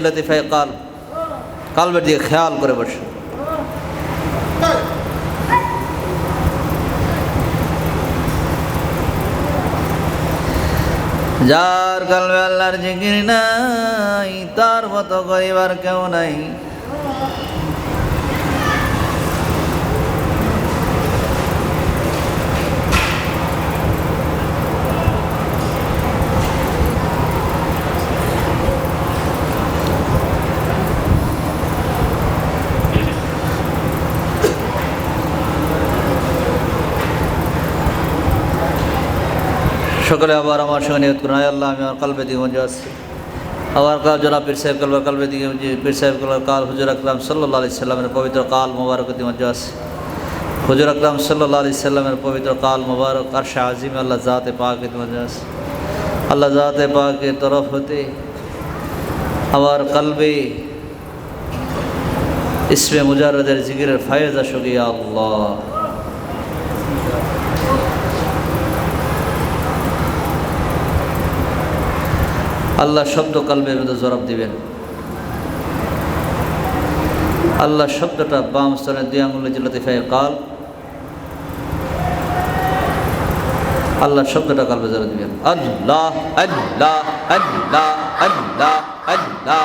লতিফায় কাল কালবের দিকে খেয়াল করে বসে। যার কালবে আল্লাহর জিকির নাই, তার মতো করিবার কেউ নাই। সকলে আবার আমার সঙ্গে নিয়ত করুন। আয় আমি আমার কালবে দিবন যাচ্ছি আবার কাল জনাব পীর সাহেব কালবা، কালবে দিকে পীর সাহেব কালবা، কাল হুজুর আকরাম সাল্লাহ আলি সাল্লামের পবিত্র কাল মোবারক দিবন যাচ্ছি حضور اکرم صلی اللہ علیہ وسلم پوتر قال مبارک عرش عظیم اللہ ذات پاک وجہ سے اللہ ذات پاک کے طرف ہوتے ہمار قلبی اس مجرد ذکر فیض شکیہ اللہ আল্লাহ শব্দ কালবের মধ্যে জবাব দিবেন। আল্লাহ শব্দটা বাম স্তনের দুই আঙুল জেলাতে ফেয়ে কাল, আল্লাহ শব্দটা কালবে জবাব দিবেন। আল্লাহ আল্লাহ আল্লাহ আল্লাহ আল্লাহ।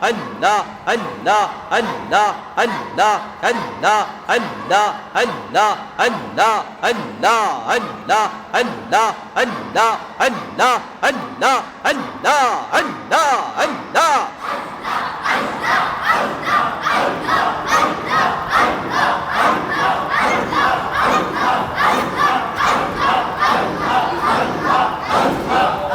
আল্লাহ আল্লাহ আল্লাহ আল্লাহ আল্লাহ আল্লাহ আল্লাহ আল্লাহ আল্লাহ আল্লাহ আল্লাহ আল্লাহ আল্লাহ আল্লাহ আল্লাহ আল্লাহ আল্লাহ আল্লাহ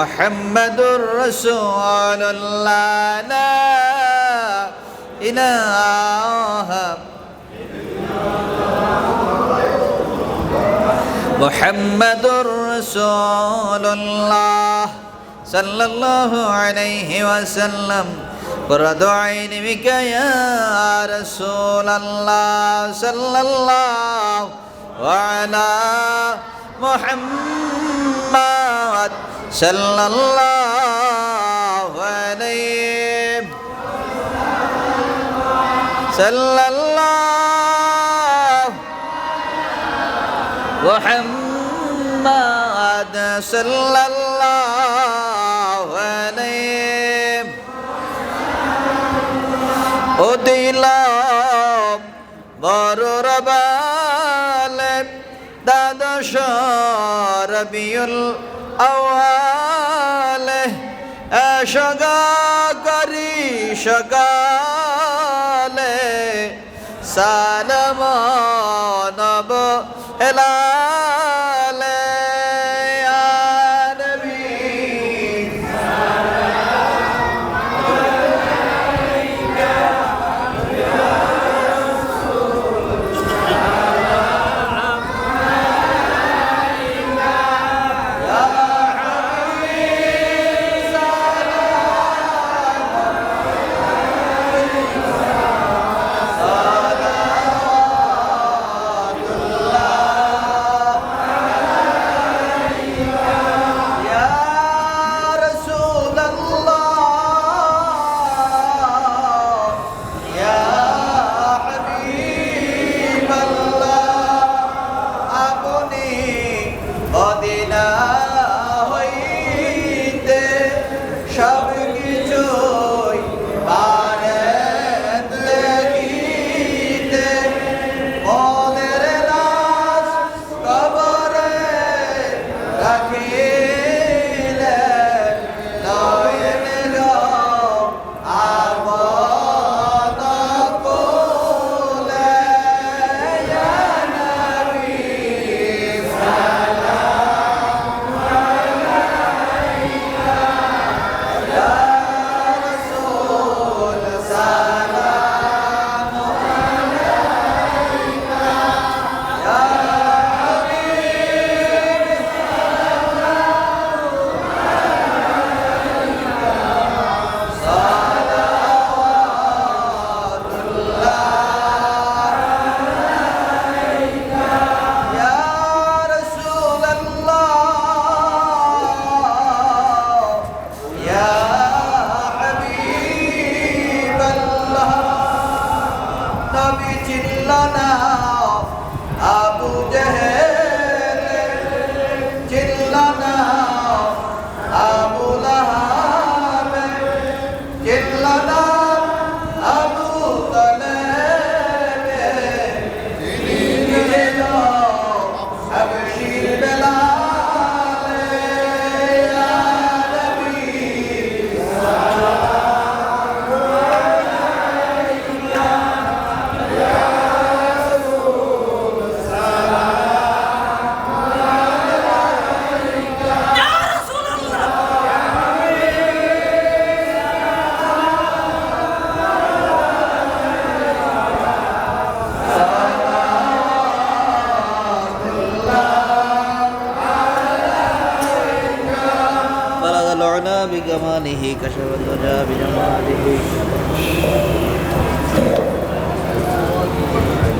محمد رسول الله لا إله محمد رسول الله صلى الله عليه وسلم. قرة عين بك يا رسول الله صلى الله وعلى محمد. صلى الله عليه صلى الله محمد صلى الله عليه অদিলাম বড় রবালে দ্বাদশ রবিউল اواله اے شگا کری شگالے سالمان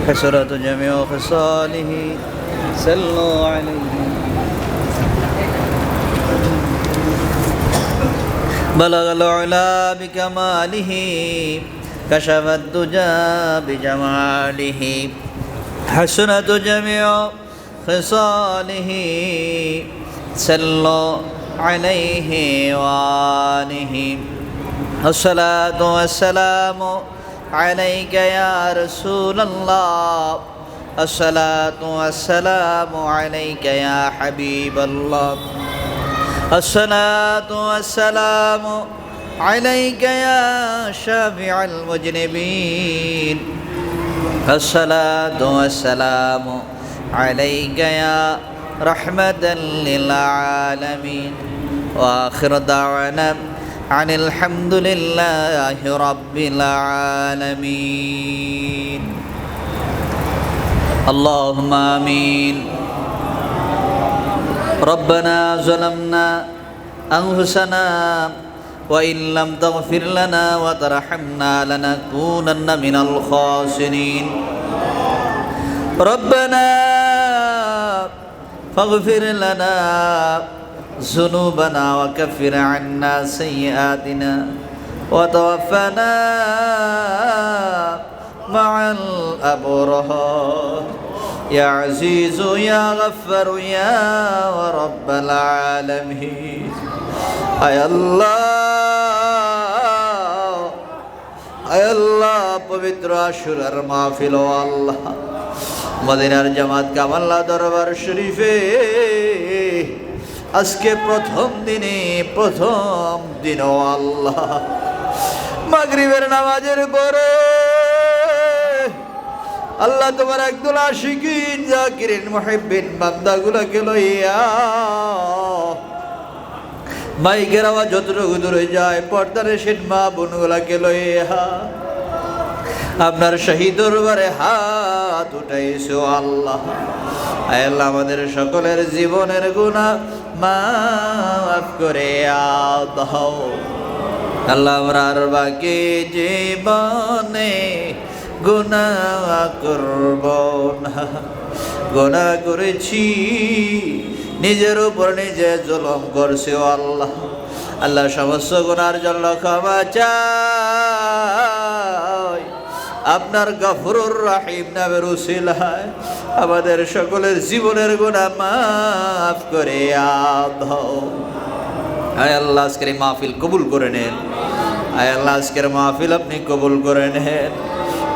كسرت جميع خصاله صلوا عليه. بلغ العلا بكماله كشف الدجى بجماله. حسنة جميع خصاله صلوا عليه وآله. الصلاة والسلام عليك يا رسول الله. الصلاة والسلام عليك يا حبيب الله. الصلاة والسلام عليك يا شافع المجرمين الصلاة والسلام عليك يا رحمة للعالمين. وآخر دعوانا عن الحمد لله رب العالمين اللهم آمين ربنا ظلمنا أنفسنا وإن لم تغفر لنا وترحمنا لنكونن من الخاسرين ربنا فاغفر لنا ذنوبنا وكفر عنا سيئاتنا وتوفنا مع الأبرار يا عزيز يا غفر يا رب العالمين আয় আল্লাহ আয় আল্লাহ পবিত্র আশুরার মাহফিল ও আল্লাহ মদিনার জামাত কামাল্লা দরবার শরীফে আজকে প্রথম দিনে, প্রথম দিন আল্লাহ মাগরিবের নামাজের পরে আল্লাহ তোমার একদল আশিকিন, জাকিরিন, মুহিব্বিন বান্দাগুলোকে লইয়া মাইকের আওয়াজ যতটুকু দূরে যায়, পর্দার সেন মা বোনগুলাকে লইয়া আপনার শহীদ দরবারে হাত উঠাইছো আল্লাহ। আল্লাহ, আমাদের সকলের জীবনের গুণা মাফ করে দাও আল্লাহ আমরার বাকি জীবনে গুণা করব না। গুণা করেছি, নিজের উপর নিজে জুলম করছে আল্লাহ। আল্লাহ, সমস্ত গুনার জন্য ক্ষমা চাই। আপনার গফরুর রাহিম নামের উসিলায় আমাদের সকলের জীবনের গুণা মাফ করে আয় আল্লাহ, আজকের মাহফিল কবুল করে নেন। আয় আল্লাহ, আজকের মাহফিল আপনি কবুল করে নেন।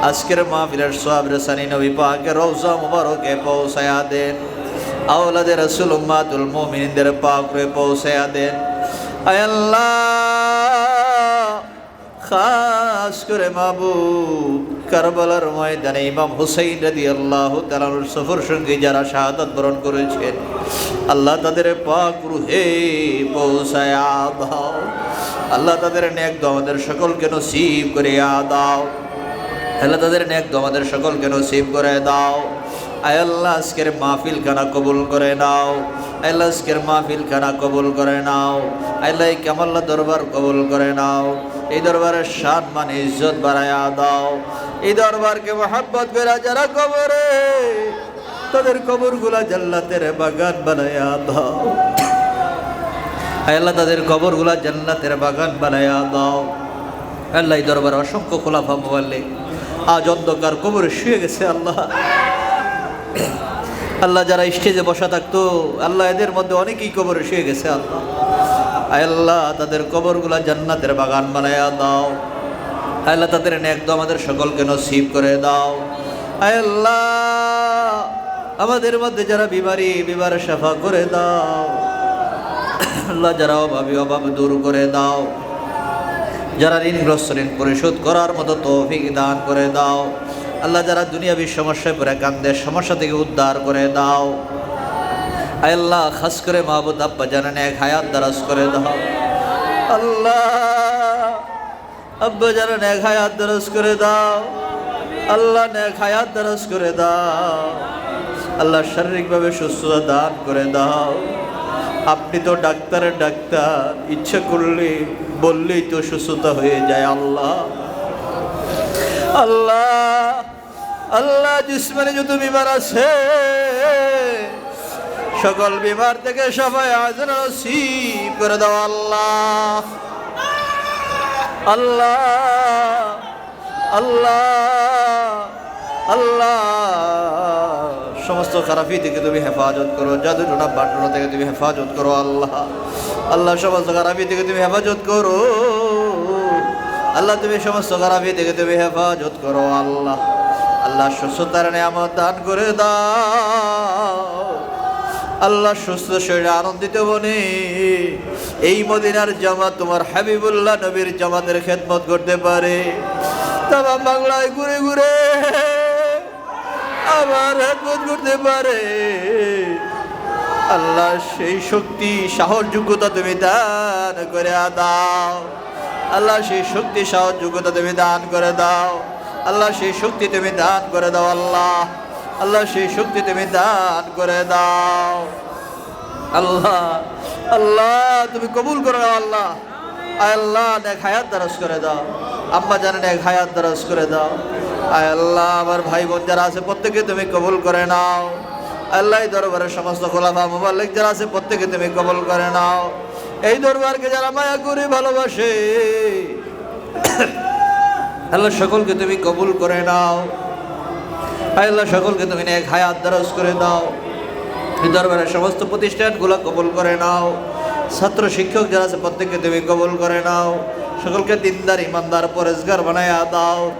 আজকের মাহফিলের সব রেসানি নবী পাকে রৌজা মুবারকে পৌঁছায়া দেন। আওলাদের রসুল উম্মাতুল মুমিনদের পাকরে পৌঁছায়া দেন। আয় আল্লাহ! খাস করে মাবু কারবালার ময়দানে ইমাম হুসাইন রাদি আল্লাহ তালানুর সফর সঙ্গে যারা শাহাদাত বরণ করেছেন, আল্লাহ তাদের পাক রুহে পৌঁছায় দাও আল্লাহ তাদের নেক আমাদের সকলকে নসিব করে দাও। আল্লাহ তাদের নেক আমাদের সকলকে নসিব করে দাও। আয় আল্লাহ, আজকের মাহফিল খানা কবুল করে নাও। আল্লাহ, আজকের মাহফিল খানা কবুল করে নাও। আল্লাহ কামাল্লা দরবার কবুল করে নাও। এই দরবারের সাত মান ইজ্জত বাড়ায়া দাও। এই দরবারকে মোহাব্বত করে যারা কবরে, তাদের কবরগুলা জাল্লাতের বাগান বানায়া দাও। আল্লাহ তাদের কবরগুলা জান্নাতের বাগান বানায়া দাও। আল্লাহ দরবার অসংখ্য খোলাফা মোবাল্লে আজ অন্ধকার কবরে শুয়ে গেছে আল্লাহ। আল্লাহ যারা স্টেজে বসা থাকতো, আল্লাহ এদের মধ্যে অনেকেই কবরে শুয়ে গেছে আল্লাহ। আল্লাহ, তাদের কবরগুলা জান্নাতের বাগান বানায়া দাও। আল্লাহ, তাদের একদম আমাদের সকলকে নসিব করে দাও। আল্লাহ, আমাদের মধ্যে যারা বিমারি বিমার সাফা করে দাও। আল্লাহ, যারা অভাবী, অভাব দূর করে দাও। যারা ঋণগ্রস্ত, ঋণ পরিশোধ করার মতো তৌফিক দান করে দাও। আল্লাহ, যারা দুনিয়াবী সমস্যায় পড়ে কান্দে সমস্যা থেকে উদ্ধার করে দাও। আল্লাহ, খাস করে মাহবুদ আব্বা জানান, এক হায়াত দারাজ করে দাও। আল্লাহ, আব্বা জানান, এক হায়াত দারাজ করে দাও। আল্লাহ নেক হায়াত দারাজ করে দাও। আল্লাহ, শারীরিকভাবে সুস্থতা দান করে দাও। আপনি তো ডাক্তারের ডাক্তার, ইচ্ছা করলে, বললেই তো সুস্থতা হয়ে যায়, আল্লাহ। আল্লাহ আল্লাহ, জিসমানে যত বিমার আছে সকল বিমার থেকে সবাই নসিব করে দাও, আল্লাহ। আল্লাহ। আল্লাহ। আল্লাহ। সমস্ত খারাপি থেকে তুমি হেফাজত করো জাদু টোনা বাটনা থেকে তুমি হেফাজত করো, আল্লাহ। আল্লাহ, সমস্ত খারাপি থেকে তুমি হেফাজত করো। আল্লাহ, তুমি সমস্ত খারাপি থেকে তুমি হেফাজত করো, আল্লাহ। আল্লাহ, সুস্থতার নিয়ামত দান করে দাও। আল্লাহ সুস্থ শরীরে আনন্দিত বনে। এই মদিনার জামাত তোমার হাবিবুল্লাহ নবীর জামাতের খেদমত করতে পারে। তাম বাংলায় ঘুরে ঘুরে আবার খেদমত করতে পারে। আল্লাহ সেই শক্তি সাহস যোগ্যতা তুমি দান করে দাও। আল্লাহ সেই শক্তি সাহস যোগ্যতা তুমি দান করে দাও। আল্লাহ সেই শক্তি তুমি দান করে দাও, আল্লাহ। আল্লাহ সেই শক্তি তুমি দান করে দাও। আল্লাহ আল্লাহ, তুমি কবুল করে দাও আল্লাহ। আল্লাহ নেক হায়াত দারাজ করে দাও। আম্মা জানে নেক হায়াত দারাজ করে দাও। আয় আল্লাহ, আমার ভাই বোন যারা আছে প্রত্যেকে তুমি কবুল করে নাও। আল্লাহ দরবারের সমস্ত খোলাফা মোবাল্লিক যারা আছে প্রত্যেকে তুমি কবুল করে নাও। এই দরবারকে যারা মায়া করে ভালোবাসে, আল্লাহ সকলকে তুমি কবুল করে নাও। আল্লাহ, সকলকে তুমি এক হায়াত দারাজ করে দাও। দরবারের সমস্ত প্রতিষ্ঠানগুলো কবুল করে নাও। ছাত্র শিক্ষক যারা আছে, প্রত্যেককে তুমি কবুল করে নাও। সকলকে দিনদার, ইমানদার পরেজগার বানায়া দাও।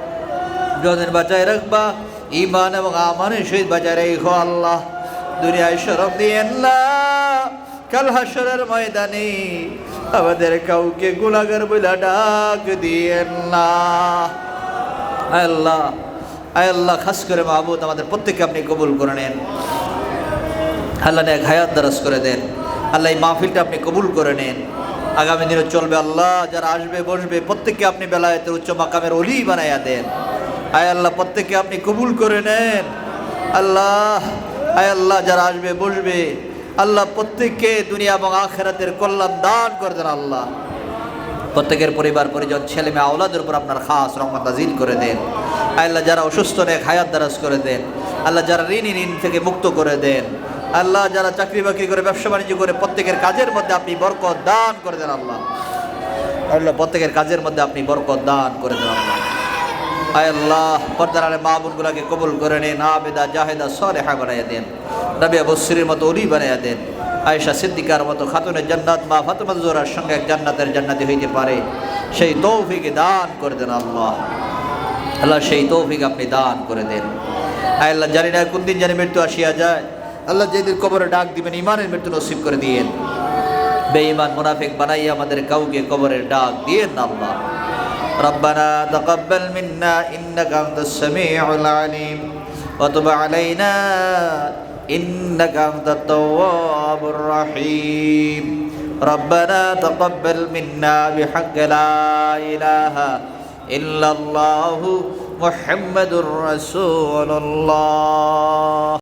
যদিন বাঁচায় রাখবা ইমান এবং আমানের সহিত বাঁচায় রেখো আল্লাহ। দুনিয়ায় সরব দিয়েন না। কাল হাসরের ময়দানে আমাদের কাউকে গুলাগার বইলা ডাক দিয়েন না। আল্লাহ। আয় আল্লাহ, খাস করে মাহবুদ আমাদের প্রত্যেককে আপনি কবুল করে নেন। আল্লাহ এক হায়াত দারাজ করে দেন। আল্লাহ এই মাহফিলটা আপনি কবুল করে নেন। আগামী দিনে চলবে আল্লাহ, যারা আসবে, বসবে, প্রত্যেককে আপনি বেলায়েতের উচ্চ মাকামের অলি বানাইয়া দেন। আয় আল্লাহ, প্রত্যেককে আপনি কবুল করে নেন। আল্লাহ, আয় আল্লাহ, যারা আসবে, বসবে, আল্লাহ প্রত্যেককে দুনিয়া এবং আখেরাতের কল্যাণ দান করে দেন আল্লাহ। প্রত্যেকের পরিবার, পরিজন, ছেলে মেয়ে, আওলাদের উপর আপনার খাস রহমত নাজিল করে দেন। আল্লাহ যারা অসুস্থ, নেক হায়াত দারাজ করে দেন। আল্লাহ যারা ঋণী, ঋণ থেকে মুক্ত করে দেন। আল্লাহ যারা চাকরি বাকরি করে, ব্যবসা বাণিজ্য করে, প্রত্যেকের কাজের মধ্যে আপনি বরকত দান করে দেন আল্লাহ। আল্লাহ, প্রত্যেকের কাজের মধ্যে আপনি বরকত দান করে দেন আল্লাহ। আল্লাহ, পর্দার মা বোনগুলাকে কবুল করে নেন, আবেদা, জাহেদা সরেহা বানাইয়া দেন। রাবিয়া বসরির মতো অলি বানাইয়া দেন। আয়েশা সিদ্দিকার মতো খাতুনের জান্নাত মা ফাতেমা জোরার সঙ্গে এক জান্নাতের জান্নাতি হইতে পারে সেই তৌফিকে দান করে দেন আল্লাহ আল্লাহ সেই তৌফিক আপনি দান করে দেন আয় আল্লাহ জানি না কোন দিন জানি মৃত্যু আসিয়া যায় আল্লাহ যেদিন কবরে ডাক দিবেন ইমানের মৃত্যু নসিব করে দিয়েন বেঈমান মুনাফিক বানাইয়া আমাদের কাউকে কবরের ডাক দিয়েন না আল্লাহ ربنا تقبل منا إنك أنت السميع العليم وتب علينا إنك أنت التواب الرحيم. ربنا تقبل منا بحق لا إله إلا الله محمد رسول الله.